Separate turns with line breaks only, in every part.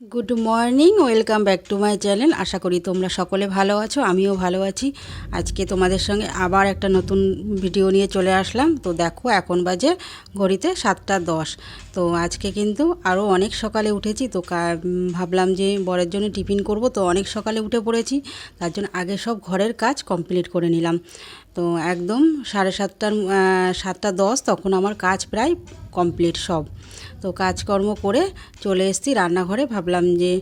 Good morning welcome back to my channel আশা করি তোমরা সকলে ভালো আছো, আমিও ভালো আছি। আজকে তোমাদের সঙ্গে আবার একটা নতুন ভিডিও নিয়ে চলে আসলাম। তো দেখো, এখন বাজে ঘড়িতে সাতটা দশ। তো আজকে কিন্তু আরও অনেক সকালে উঠেছি। তো ভাবলাম যে বরের জন্য টিফিন করব। তো অনেক সকালে উঠে পড়েছি। তার জন্য আগে সব ঘরের কাজ কমপ্লিট করে নিলাম। তো একদম সাড়ে সাতটার সাতটা দশ তখন আমার কাজ প্রায় কমপ্লিট সব। তো কাজকর্ম করে চলে এসেছি রান্নাঘরে। ভাবলাম যে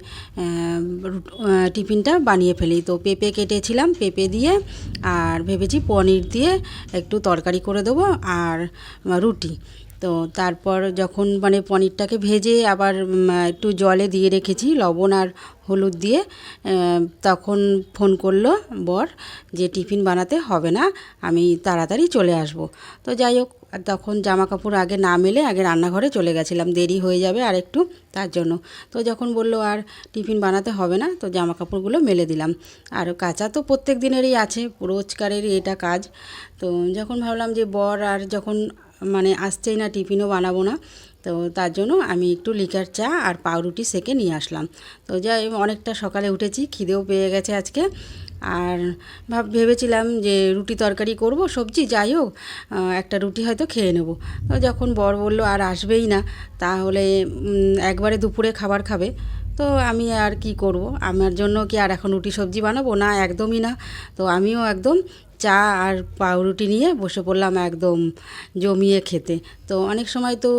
টিফিনটা বানিয়ে ফেলি। তো পেঁপে কেটেছিলাম, পেঁপে দিয়ে আর ভেবেছি পনির দিয়ে একটু তরকারি করে দেবো আর রুটি। তো তারপর যখন মানে পনিরটাকে ভেজে আবার একটু জলে দিয়ে রেখেছি, লবণ আর হলুদ দিয়ে তখন ফোন করল বর যে টিফিন বানাতে হবে না, আমি তাড়াতাড়ি চলে আসব। তো যাই হোক, তখন জামা কাপড় আগে না মেলে আগে রান্নাঘরে চলে গেছিলাম, দেরি হয়ে যাবে আর একটু তার জন্য। তো যখন বলল আর টিফিন বানাতে হবে না, তো জামা কাপড়গুলো মেলে দিলাম। আর কাঁচা তো প্রত্যেক দিনেরই আছে রোজকারেরই এটা কাজ। তো যখন ভাবলাম যে বর আর যখন মানে আসছেই না, টিফিনও বানাবো না। তো তার জন্য আমি একটু লিকার চা আর পাউরুটি সেকে নিয়ে আসলাম। তো যাই অনেকটা সকালে উঠেছি, খিদেও পেয়ে গেছে আজকে। আর ভাব, ভেবেছিলাম যে রুটি তরকারি করব, সবজি, যাই হোক একটা রুটি হয়তো খেয়ে নেব। তো যখন বর বলল আর আসবেই না, তাহলে একবারে দুপুরে খাবার খাবে। তো আমি আর কি করব? আমার জন্য কি আর এখন রুটি সবজি বানাবো? না, একদমই না। তো আমিও একদম চা আর পাউরুটি নিয়ে বসে পড়লাম একদম জমিয়ে খেতে। তো অনেক সময় তো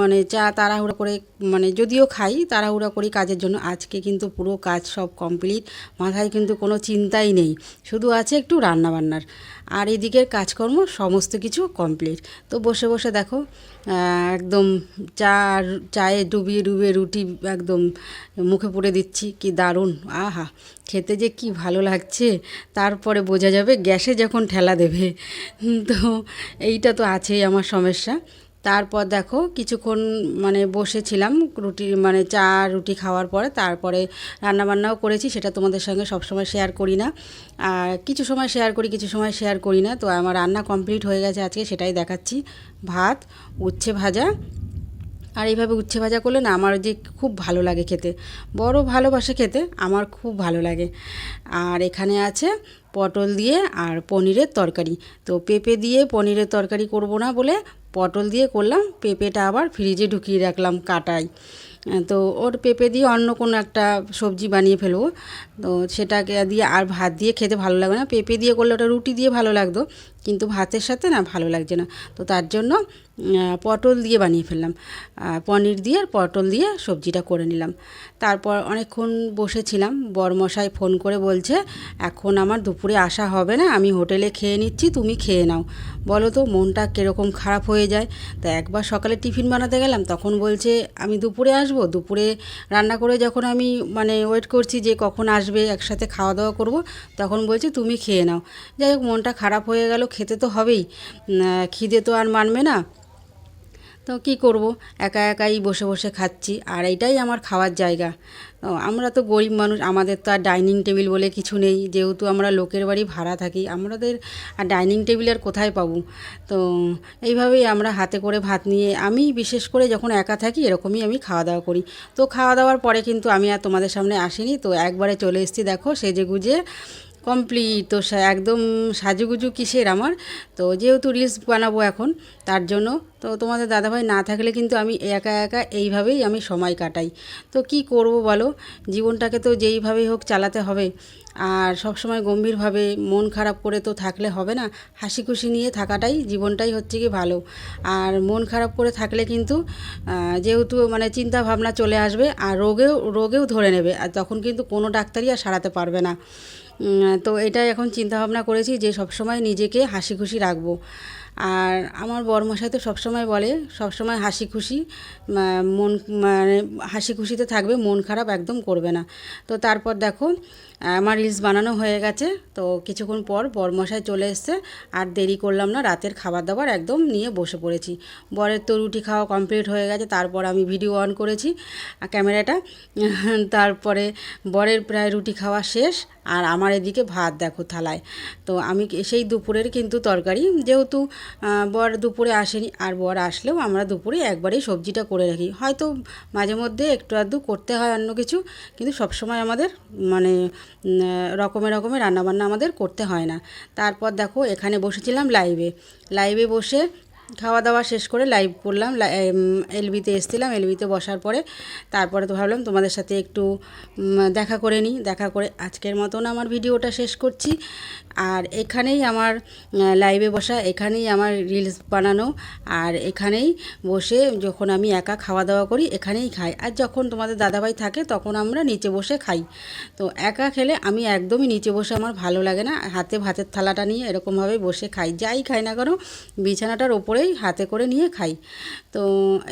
মানে চা তাড়াহুড়ো করে মানে যদিও খাই, তাড়াহুড়ো করি কাজের জন্য। আজকে কিন্তু পুরো কাজ সব কমপ্লিট মাথায় কিন্তু কোনো চিন্তাই নেই। শুধু আছে একটু রান্না বান্নার আর এদিকের কাজকর্ম সমস্ত কিছু কমপ্লিট তো বসে বসে দেখো একদম চা চায়ে ডুবিয়ে ডুবিয়ে রুটি একদম মুখে পুড়ে দিচ্ছি, কি দারুণ, আহা! খেতে যে কি ভালো লাগছে, তারপরে বোঝা যাবে গ্যাসে যখন ঠেলা দেবে। তো এইটা তো আছেই আমার সমস্যা। তারপর দেখো কিছুক্ষণ মানে বসেছিলাম রুটি মানে চা, রুটি খাওয়ার পরে তারপরে রান্নাবান্নাও করেছি, সেটা তোমাদের সঙ্গে সবসময় শেয়ার করি না। আর কিছু সময় শেয়ার করি, কিছু সময় শেয়ার করি না, তো আমার রান্না কমপ্লিট হয়ে গেছে আজকে, সেটাই দেখাচ্ছি। ভাত, উচ্ছে ভাজা, আর এইভাবে উচ্ছে ভাজা করলে না আমার যে খুব ভালো লাগে খেতে। বড় ভালোবাসে খেতে, আমার খুব ভালো লাগে। আর এখানে আছে পটল দিয়ে আর পনিরের তরকারি। তো পেঁপে দিয়ে পনিরের তরকারি করব না বলে পটল দিয়ে করলাম, পেঁপেটা আবার ফ্রিজে ঢুকিয়ে রাখলাম কাটাই তো ওর পেঁপে দিয়ে অন্য কোনো একটা সবজি বানিয়ে ফেলব। তো সেটাকে দিয়ে আর ভাত দিয়ে খেতে ভালো লাগবে না। পেঁপে দিয়ে করলে ওটা রুটি দিয়ে ভালো লাগতো, কিন্তু ভাতের সাথে না ভালো লাগছে না। তো তার জন্য পটল দিয়ে বানিয়ে ফেললাম। পনির দিয়ে আর পটল দিয়ে সবজিটা করে নিলাম। তারপর অনেকক্ষণ বসেছিলাম। বরমশাই ফোন করে বলছে, এখন আমার দুপুরে আসা হবে না, আমি হোটেলে খেয়ে নিচ্ছি, তুমি খেয়ে নাও। বলো তো, মনটা কীরকম খারাপ হয়ে যায়? তা একবার সকালে টিফিন বানাতে গেলাম, তখন বলছে, আমি দুপুরে আসব? দুপুরে রান্না করে যখন আমি মানে ওয়েট করছি যে কখন আসবে, একসাথে খাওয়া দাওয়া করব, তখন বলছে, তুমি খেয়ে নাও। যাই হোক, মনটা খারাপ হয়ে গেল, খেতে তো হবেই। খিদে তো আর মানবে না। তো কি করব? একা একাই বসে বসে খাচ্ছি আর এইটাই আমার খাওয়ার জায়গা। আমরা তো গরিব মানুষ, আমাদের তো আর ডাইনিং টেবিল বলে কিছু নেই। যেহেতু আমরা লোকের বাড়ি ভাড়া থাকি, আমাদের আর ডাইনিং টেবিল আর কোথায় পাবো? তো এইভাবেই আমরা হাতে করে ভাত নিয়ে, আমি বিশেষ করে যখন একা থাকি, এরকমই আমি খাওয়া দাওয়া করি। তো খাওয়া দাওয়ার পরে কিন্তু আমি আর তোমাদের সামনে আসিনি। তো একবারে চলে এসেছি, দেখো সেজে গুজে কমপ্লিট তো একদম সাজুগুজু কিসের আমার? তো যেহেতু রিলস বানাবো এখন, তার জন্য তো তোমাদের দাদাভাই না থাকলে কিন্তু আমি একা একা এইভাবেই আমি সময় কাটাই। তো কি করব বলো? জীবনটাকে তো যেইভাবেই হোক চালাতে হবে। আর সবসময় গম্ভীরভাবে মন খারাপ করে তো থাকলে হবে না। হাসি খুশি নিয়ে থাকাটাই জীবনটাই হচ্ছে কি ভালো। আর মন খারাপ করে থাকলে কিন্তু যেহেতু মানে চিন্তা ভাবনা চলে আসবে, আর রোগেও রোগেও ধরে নেবে। আর তখন কিন্তু কোনো ডাক্তারই আর সারাতে পারবে না। তো এটাই এখন চিন্তা ভাবনা করেছি যে সবসময় নিজেকে হাসি খুশি রাখব। আর আমার বরমশাই তো সবসময় বলে, সবসময় হাসি খুশি মন মানে হাসি খুশিতে থাকবে, মন খারাপ একদম করবে না। তো তারপর দেখো, আমার রিলস বানানো হয়ে গেছে, তো কিছুক্ষণ পর বরমশাই চলে এসছে, আর দেরি করলাম না, রাতের খাবার দাবার একদম নিয়ে বসে পড়েছি। বরের তো রুটি খাওয়া কমপ্লিট হয়ে গেছে, তারপর আমি ভিডিও অন করেছি, ক্যামেরাটা। তারপরে বরের প্রায় রুটি খাওয়া শেষ, আর আমার এদিকে ভাত দেখো থালায়। তো আমি সেই দুপুরের কিন্তু তরকারি যেহেতু বর দুপুরে আসেনি আর বর আসলেও আমরা দুপুরে একবারেই সবজিটা করে রাখি। হয়তো মাঝে মধ্যে একটু আধটু করতে হয় অন্য কিছু কিন্তু সবসময় আমাদের মানে উম, রকমের রকমের রান্নাবান্না আমাদের করতে হয় না। তারপর দেখো এখানে বসেছিলাম লাইভে। লাইভে বসে খাওয়া দাওয়া শেষ করে লাইভ করলাম এলবিতে এসছিলাম, এলবিতে বসার পরে তারপরে তো ভাবলাম তোমাদের সাথে একটু দেখা করে নিই, দেখা করে আজকের মতন আমার ভিডিওটা শেষ করছি। আর এখানেই আমার লাইভে বসা, এখানেই আমার রিলস বানানো, আর এখানেই বসে যখন আমি একা খাওয়া দাওয়া করি, এখানেই খাই। আর যখন তোমাদের দাদাভাই থাকে, তখন আমরা নিচে বসে খাই। তো একা খেলে আমি একদমই নিচে বসে আমার ভালো লাগে না। হাতে ভাতের থালাটা নিয়ে এরকমভাবে বসে খাই। যাই খাই না কেন, বিছানাটার ওপরেই হাতে করে নিয়ে খাই। তো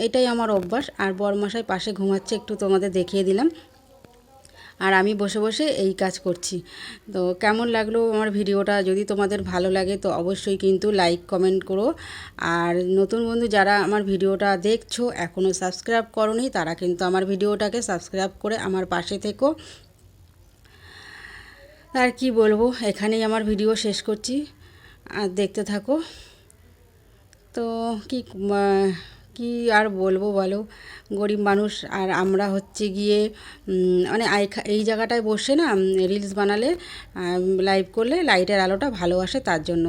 এটাই আমার অভ্যাস। আর বরমশাই পাশে ঘুমাচ্ছে, একটু তোমাদের দেখিয়ে দিলাম। আর আমি বসে বসে এই কাজ করছি। তো কেমন লাগল আমার ভিডিওটা? যদি তোমাদের ভালো লাগে তো অবশ্যই কিন্তু লাইক, কমেন্ট করো। আর নতুন বন্ধু যারা আমার ভিডিওটা দেখছ এখনও সাবস্ক্রাইব করনি, তারা কিন্তু আমার ভিডিওটাকে সাবস্ক্রাইব করে আমার পাশে থেকো। আর কি বলব? এখানেই আমার ভিডিও শেষ করছি। আর দেখতে থাকো। তো কি কি আর বলব বলো? গরিব মানুষ আর আমরা হচ্ছে গিয়ে মানে এই জায়গাটায় বসে না রিলস বানালে লাইভ করলে লাইটের আলোটা ভালো আসে তার জন্য।